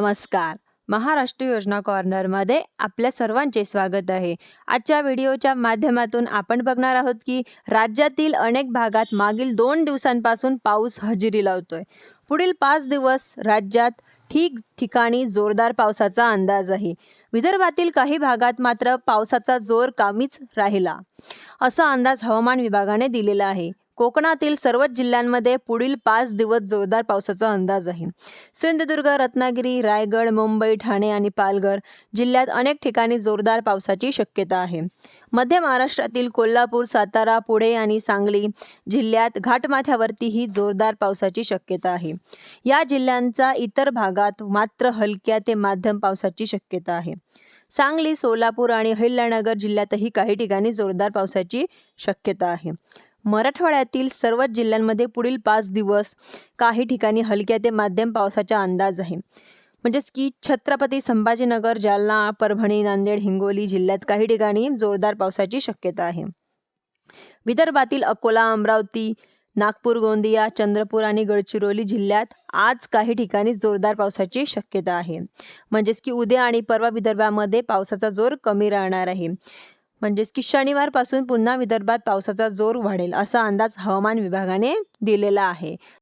नमस्कार. महाराष्ट्र योजना कॉर्नरमध्ये आपल्या सर्वांचे स्वागत आहे. आजच्या व्हिडिओच्या माध्यमातून आपण बघणार आहोत की राज्यातील अनेक भागात मागील दोन दिवसांपासून पाऊस हजेरी लावतोय. पुढील पाच दिवस राज्यात ठीक ठिकाणी जोरदार पावसाचा अंदाज आहे. विदर्भातील काही भागात मात्र पावसाचा जोर कमीच राहिला असा अंदाज हवामान विभागाने दिलेला आहे. कोकणातील सर्वच जिल्ह्यांमध्ये पुढील पाच दिवस जोरदार पावसाचा अंदाज आहे. सिंधुदुर्ग रत्नागिरी रायगड मुंबई ठाणे आणि पालघर जिल्ह्यात अनेक ठिकाणी जोरदार पावसाची शक्यता आहे. मध्य महाराष्ट्रातील कोल्हापूर सातारा पुणे आणि सांगली जिल्ह्यात घाटमाथ्यावरतीही जोरदार पावसाची शक्यता आहे. या जिल्ह्यांचा इतर भागात मात्र हलक्या ते माध्यम पावसाची शक्यता आहे. सांगली सोलापूर आणि अहिल्यानगर जिल्ह्यातही काही ठिकाणी जोरदार पावसाची शक्यता आहे. मराठवाड्यातील सर्वच जिल्ह्यांमध्ये पुढील पाच दिवस काही ठिकाणी हलक्या ते माध्यम पावसाचा अंदाज आहे. म्हणजेच की छत्रपती संभाजीनगर जालना परभणी नांदेड हिंगोली जिल्ह्यात काही ठिकाणी जोरदार पावसाची शक्यता आहे. विदर्भातील अकोला अमरावती नागपूर गोंदिया चंद्रपूर आणि गडचिरोली जिल्ह्यात आज काही ठिकाणी जोरदार पावसाची शक्यता आहे. म्हणजेच की उद्या आणि परवा विदर्भामध्ये पावसाचा जोर कमी राहणार आहे. म्हणजेच की शनिवारपासून पुन्हा विदर्भात पावसाचा जोर वाढेल असा अंदाज हवामान विभागाने दिलेला आहे.